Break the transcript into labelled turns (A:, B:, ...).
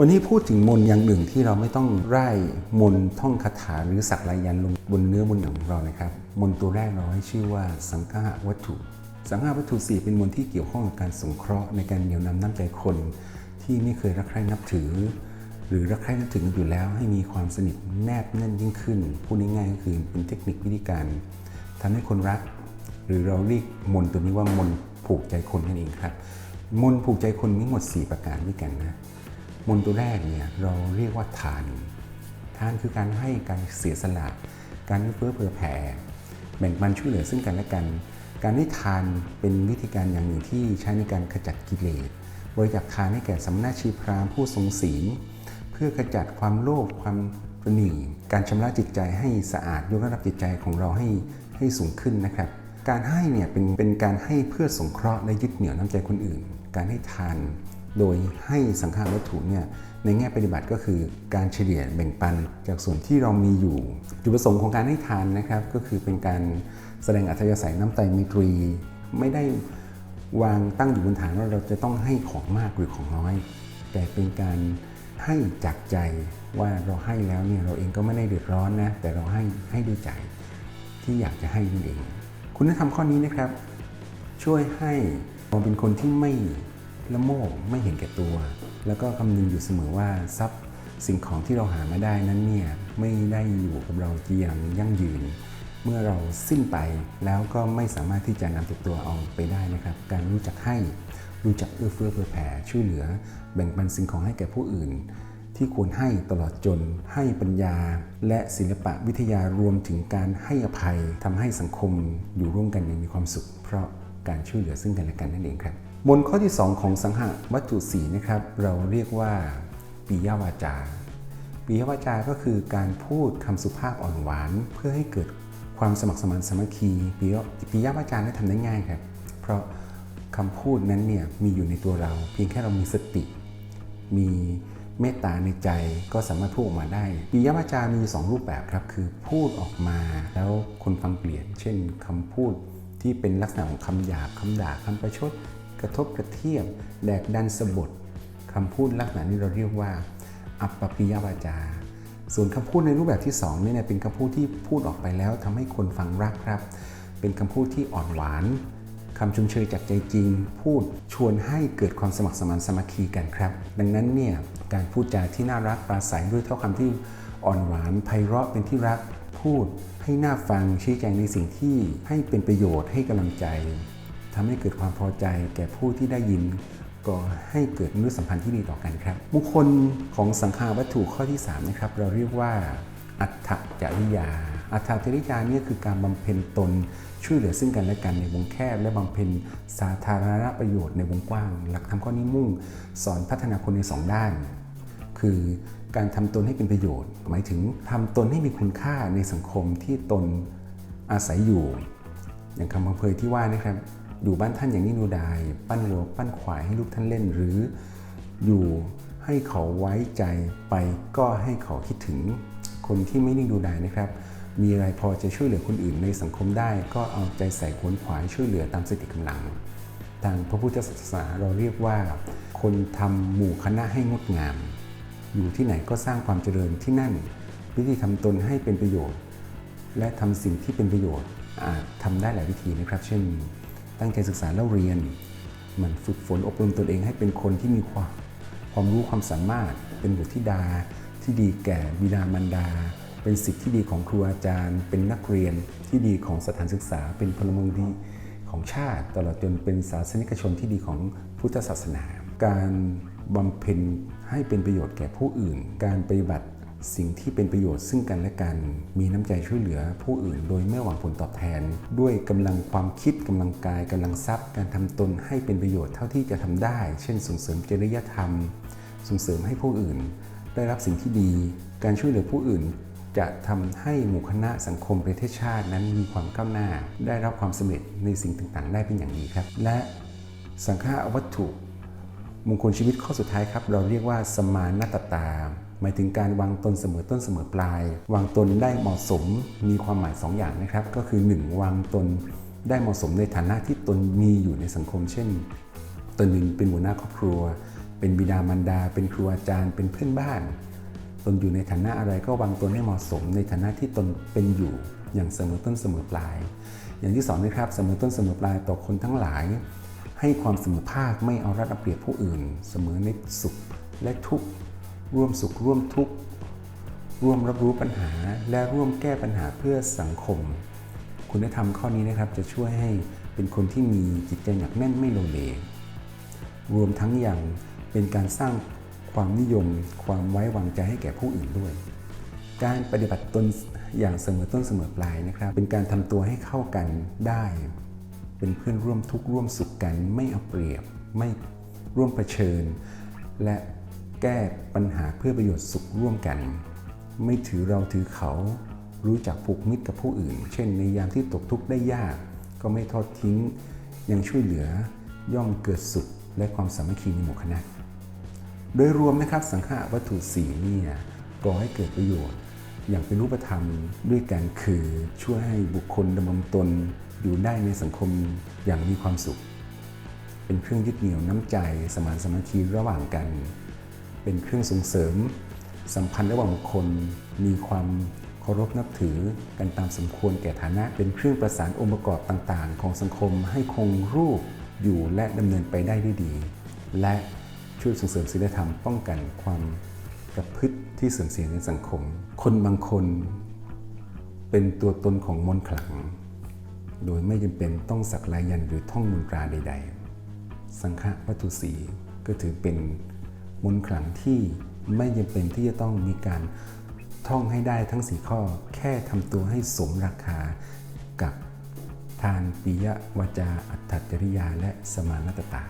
A: วันนี้พูดถึงมนอย่างหนึ่งที่เราไม่ต้องไร่มนท่องคาถาหรือสักลายยันลงบนเนื้อบนของเรานะครับ มนตัวแรกเราให้ชื่อว่าสังฆะวัตถุ สังฆะวัตถุสี่เป็นมนที่เกี่ยวข้องกับการสงเคราะห์ในการเหนี่ยวนำน้ำใจคน ที่ไม่เคยรักใคร่นับถือ หรือรักใคร่นับถืออยู่แล้วให้มีความสนิทแนบแน่นยิ่งขึ้นพูดง่ายๆก็คือเป็นเทคนิควิธีการทำให้คนรัก หรือเราเรียกมนตัวนี้ว่ามนผูกใจคนนั่นเองครับมนผูกใจคนมีหมด 4 ประการด้วยกันนะ มนต์ตัวแรกเนี่ยเราเรียกว่าทาน ทานคือการให้การเสียสละ การเพื่อเผื่อแผ่ แบ่งปันช่วยเหลือซึ่งกันและกัน การให้ทานเป็นวิธีการอย่างหนึ่งที่ใช้ในการขจัดกิเลส บริจาคทานให้แก่สำนักชีพราหมณ์ผู้ทรงศีล เพื่อขจัดความโลภความตระหนีการชำระจิตใจให้สะอาดยกระดับจิตใจของเราให้ให้สูงขึ้นนะครับ การให้เนี่ยเป็นเป็นการให้เพื่อสงเคราะห์และยึดเหนี่ยวน้ำใจคนอื่น การให้ทาน โดยให้สังฆารวัตถุเนี่ยในแง่ปฏิบัติก็คือการเฉลี่ยแบ่งปันจากส่วนที่เรามีอยู่ จุดประสงค์ของการให้ทานนะครับ ก็คือเป็นการแสดงอัธยาศัยน้ำใจไมตรี ไม่ได้วางตั้งอยู่บนฐานว่าเราจะต้องให้ของมากหรือของน้อย แต่เป็นการให้จากใจว่าเราให้แล้วเนี่ยเราเองก็ไม่ได้เดือดร้อนนะแต่เราให้ให้ด้วยใจที่อยากจะให้นั่นเอง คุณธรรมข้อนี้นะครับ ช่วยให้เราเป็นคนที่ไม่ ละโมบไม่เห็นแก่ตัว แล้วก็คำนึงอยู่เสมอว่าทรัพย์สิ่งของที่เราหามาได้นั้นเนี่ยไม่ได้อยู่กับเราเจียงยั่งยืน เมื่อเราสิ้นไปแล้วก็ไม่สามารถที่จะนำติดตัวเอาไปได้นะครับ การรู้จักให้รู้จักเอื้อเฟื้อเผื่อแผ่ช่วยเหลือ แบ่งปันสิ่งของให้แก่ผู้อื่น ที่ควรให้ตลอดจนให้ปัญญา และศิลปะวิทยารวมถึงการให้อภัยทำให้สังคมอยู่ร่วมกันอย่างมีความสุข เพราะการช่วยเหลือซึ่งกันและกันนั่นเองครับ มนข้อที่ 2 ของสังหะวัตถุสีนะครับ เราเรียกว่าปิยวาจาปิยวาจาก็คือการพูดคำสุภาพอ่อนหวาน เพื่อให้เกิดความสมัครสมานสามัคคีปิยปิยวาจานั้นทำได้ง่ายครับ เพราะคำพูดนั้นเนี่ยมีอยู่ในตัวเรา เพียงแค่เรามีสติ มีเมตตาในใจก็สามารถพูดออกมาได้ปิยวาจามีสองรูปแบบครับ คือพูดออกมาแล้วคนฟังเปลี่ยนเช่นคำพูดที่เป็นลักษณะของคำหยาบคำด่าคำประชด กระทบกระเทียบแดกดันสะบดคำพูดลักษณะนี้เราเรียกว่า อัปปปิยวาจา ส่วนคำพูดในรูปแบบที่2เนี่ยเป็นคำพูดที่พูดออกไปแล้วทำให้คนฟังรักครับ เป็นคำพูดที่อ่อนหวานคำชมเชยจากใจจริง พูดชวนให้เกิดความสมัครสมานสามัคคีกันครับ ดังนั้นเนี่ยการพูดจาที่น่ารักปราศัยด้วยถ้อยคำที่อ่อนหวานไพเราะเป็นที่รักพูดให้น่าฟังชี้แจงในสิ่งที่ให้เป็นประโยชน์ให้กำลังใจ ทำให้เกิดความพอใจแก่ผู้ที่ได้ยินก็ให้เกิดมนุษยสัมพันธ์ที่ดีต่อกันครับ บุคคลของสังขาวัตถุข้อที่ 3 นะครับ เราเรียกว่า อัตถจริยา อัตถจริยาเนี่ยคือการบำเพ็ญตนช่วยเหลือซึ่งกันและกันในวงแคบ และบำเพ็ญสาธารณประโยชน์ในวงกว้าง หลักธรรมข้อนี้มุ่ง สอนพัฒนาคนในสองด้าน คือการทำตนให้เป็นประโยชน์ หมายถึงทำตนให้มีคุณค่าในสังคมที่ตนอาศัยอยู่ อย่างคำพังเพยที่ว่านะครับ อยู่บ้านท่านอย่างนี้นูดายปั้นวัวปั้นควายให้ลูกท่านเล่นหรือ อยู่ให้เขาไว้ใจไปก็ให้เขาคิดถึงคนที่ไม่นิ่งดูดายนะครับ มีอะไรพอจะช่วยเหลือคนอื่นในสังคมได้ ก็เอาใจใส่ขวนขวายช่วยเหลือตามสติกำลังทางพระพุทธศาสนาเราเรียกว่า คนทำหมู่คณะให้งดงาม อยู่ที่ไหนก็สร้างความเจริญที่นั่นวิธีทำตนให้เป็นประโยชน์ และทำสิ่งที่เป็นประโยชน์อาจทำได้หลายวิธีนะครับ เช่น ตั้งใจศึกษาเล่าเรียน มันฝึกฝนอบรมตนเองให้เป็นคนที่มีความความรู้ความสามารถ เป็นบุตรธิดาที่ดีแก่บิดามารดา เป็นสิทธิที่ดีของครูอาจารย์ เป็นนักเรียนที่ดีของสถานศึกษา เป็นพลเมืองดีของชาติ ตลอดจนเป็นศาสนิกชนที่ดีของพุทธศาสนา การบำเพ็ญให้เป็นประโยชน์แก่ผู้อื่น การปฏิบัติ สิ่งที่เป็นประโยชน์ซึ่งกันและกัน มีน้ำใจช่วยเหลือผู้อื่นโดยไม่หวังผลตอบแทน ด้วยกำลังความคิดกำลังกายกำลังทรัพย์ การทำตนให้เป็นประโยชน์เท่าที่จะทำได้ เช่น ส่งเสริมจริยธรรม ส่งเสริมให้ผู้อื่น ได้รับสิ่งที่ดี การช่วยเหลือผู้อื่น จะทำให้หมู่คณะสังคมประเทศชาตินั้นมีความก้าวหน้า ได้รับความสำเร็จในสิ่งต่างๆ ได้เป็นอย่างดีครับ และสังฆาวัตถุ มงคลชีวิตข้อสุดท้ายครับ เราเรียกว่าสมานตตา หมายถึงการวางตนเสมอต้นเสมอปลาย วางตนได้เหมาะสมมีความหมาย2อย่างนะครับ ก็คือ 1. วางตนได้เหมาะสมในฐานะที่ตนมีอยู่ในสังคม เช่น ตนหนึ่งเป็นหัวหน้าครอบครัว เป็นบิดามารดา เป็นครูอาจารย์ เป็นเพื่อนบ้าน ตนอยู่ในฐานะอะไรก็วางตนให้เหมาะสม ในฐานะที่ตนเป็นอยู่อย่างเสมอต้นเสมอปลาย อย่างที่สองนะครับเสมอต้นเสมอปลายต่อคนทั้งหลาย ให้ความเสมอภาคไม่เอารัดเอาเปรียบผู้อื่น เสมอในสุขและทุกข์ร่วมสุขร่วมทุกข์ร่วมรับรู้ปัญหา และร่วมแก้ปัญหาเพื่อสังคม คุณธรรมข้อนี้นะครับจะช่วยให้เป็นคนที่มีจิตใจหนักแน่นไม่โลเลรวมทั้งยังเป็นการสร้างความนิยม ความไว้วางใจให้แก่ผู้อื่นด้วย การปฏิบัติตนอย่างเสมอต้นเสมอปลายนะครับ เป็นการทำตัวให้เข้ากันได้ เป็นเพื่อนร่วมทุกข์ร่วมสุขกันไม่เอาเปรียบ ไม่ร่วมเผชิญ และแก้ปัญหาเพื่อประโยชน์สุขร่วมกัน ไม่ถือเราถือเขา รู้จักผูกมิตรกับผู้อื่น เช่นในยามที่ตกทุกข์ได้ยาก ก็ไม่ทอดทิ้ง ยังช่วยเหลือย่อมเกิดสุขและความสามัคคีในหมู่คณะ โดยรวมนะครับสังฆะวัตถุสีเนี่ยก่อให้เกิดประโยชน์ อย่างเป็นรูปธรรมด้วยกันคือช่วยให้บุคคลดำรงตน อยู่ได้ในสังคมอย่างมีความสุข เป็นเครื่องยึดเหนี่ยวน้ำใจสมานสมัคคีระหว่างกัน เป็นเครื่องส่งเสริม สัมพันธ์ระหว่างบุคคลมีความเคารพนับถือกันตามสมควรแก่ฐานะ เป็นเครื่องประสานองค์ประกอบต่างๆ ของสังคมให้คงรูปอยู่และดำเนินไปได้ด้วยดี และช่วยส่งเสริมศีลธรรมป้องกันความประพฤติที่เสื่อมเสียในสังคม คนบางคนเป็นตัวตนของมนขลัง โดยไม่จำเป็นต้องสักลายยันหรือท่องมนตราใด ๆ สังฆวัตถุสีก็ถือเป็นมนต์ขลังที่ไม่จำเป็นที่จะต้องมีการท่องให้ได้ทั้งสี่ข้อ แค่ทำตัวให้สมราคากับทานปิยวาจาอัตถจริยาและสมานตตา